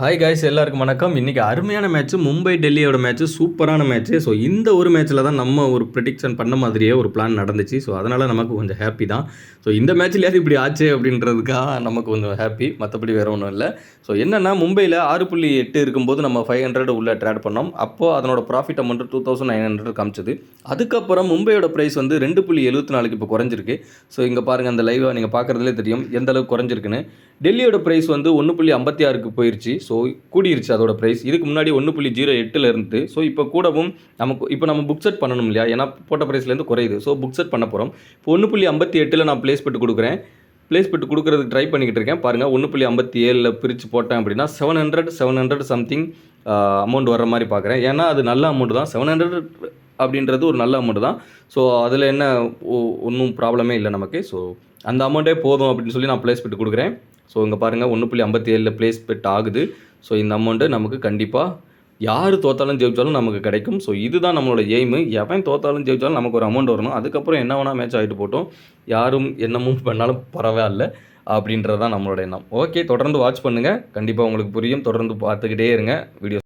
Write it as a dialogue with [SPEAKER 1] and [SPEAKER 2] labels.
[SPEAKER 1] Hi guys எல்லாருக்கும் வணக்கம். இன்றைக்கி அருமையான மேட்ச்சு மும்பை டெல்லியோட மேட்ச்சு சூப்பரான மேட்ச்சு ஸோ இந்த ஒரு மேட்ச்சில் தான் நம்ம ஒரு ப்ரிடிக்ஷன் பண்ண மாதிரியே ஒரு பிளான் நடந்துச்சு. ஸோ அதனால் நமக்கு கொஞ்சம் ஹாப்பி தான். ஸோ இந்த மேட்ச்லேயாவது இப்படி ஆச்சு அப்படின்றதுக்காக நமக்கு கொஞ்சம் ஹாப்பி மற்றபடி வேறு ஒன்றும் இல்லை. ஸோ என்னென்னா மும்பையில் ஆறு புள்ளி எட்டு இருக்கும்போது நம்ம ஃபைவ் ஹண்ட்ரட் உள்ளே ட்ரேட் பண்ணோம். அப்போது அதனோட profit amount two thousand nine hundred காமிச்சது. அதுக்கப்புறம் மும்பையோட ப்ரைஸ் வந்து ரெண்டு புள்ளி எழுபத்தி நாலுக்கு இப்போ குறைஞ்சிருக்கு. ஸோ இங்கே பாருங்கள் அந்த லைவை நீங்கள் பார்க்குறதுலே தெரியும். எந்த அளவுக்கு குறைஞ்சிருக்குன்னு. டெல்லியோட ப்ரைஸ் வந்து ஒன்று புள்ளி ஐம்பத்தி ஆறுக்கு போயிடுச்சு ஸோ கூடிருச்சு அதோட ப்ரைஸ் இதுக்கு முன்னாடி ஒன்று புள்ளி ஜீரோ எட்டில் இருந்து ஸோ இப்போ கூடவும் நமக்கு இப்போ நம்ம புக் செட் பண்ணணும் இல்லையா? ஏன்னா போட்ட ப்ரைஸ்லேருந்து குறையுது. ஸோ புக் செட் பண்ண போகிறோம் இப்போ ஒன்று புள்ளி ஐம்பத்தி எட்டில் நான் ப்ளேஸ் பெட்டு கொடுக்குறேன். ப்ளேஸ் பெட்டு கொடுக்குறதுக்கு ட்ரை பண்ணிக்கிட்டு இருக்கேன். பாருங்கள் ஒன்று புள்ளி ஐம்பத்தி ஏழில் பிரித்து போட்டேன் அப்படின்னா seven hundred seven hundred something amount வர மாதிரி பார்க்குறேன். ஏன்னா அது நல்ல அமௌண்ட் தான். செவன் ஹண்ட்ரட் அப்படின்றது ஒரு நல்ல அமௌண்ட் தான். ஸோ அதில் என்ன ஒன்றும் ப்ராப்ளமே இல்லை நமக்கு. ஸோ அந்த அமௌண்ட்டே போதும் அப்படின்னு சொல்லி நான் ப்ளேஸ் பெட்டு கொடுக்குறேன். ஸோ இங்கே பாருங்கள் ஒன்று புள்ளி ஐம்பத்தி ஏழில் ப்ளேஸ் பெட் ஆகுது. ஸோ இந்த அமௌண்ட்டு நமக்கு கண்டிப்பாக யார் தோத்தாலும் ஜெயிச்சாலும் நமக்கு கிடைக்கும். ஸோ இதுதான் நம்மளோட எய்மு எவன் தோத்தாலும் ஜெயிச்சாலும் நமக்கு ஒரு அமௌண்ட் வரணும். அதுக்கப்புறம் என்ன வேணால் மேட்ச் ஆகிட்டு போட்டோம். யாரும் என்னமும் பண்ணாலும் பரவாயில்ல அப்படின்றது தான் நம்மளோட எண்ணம். ஓகே தொடர்ந்து வாட்ச் பண்ணுங்கள் கண்டிப்பாக உங்களுக்கு புரியும். தொடர்ந்து பார்த்துக்கிட்டே இருங்க. வீடியோ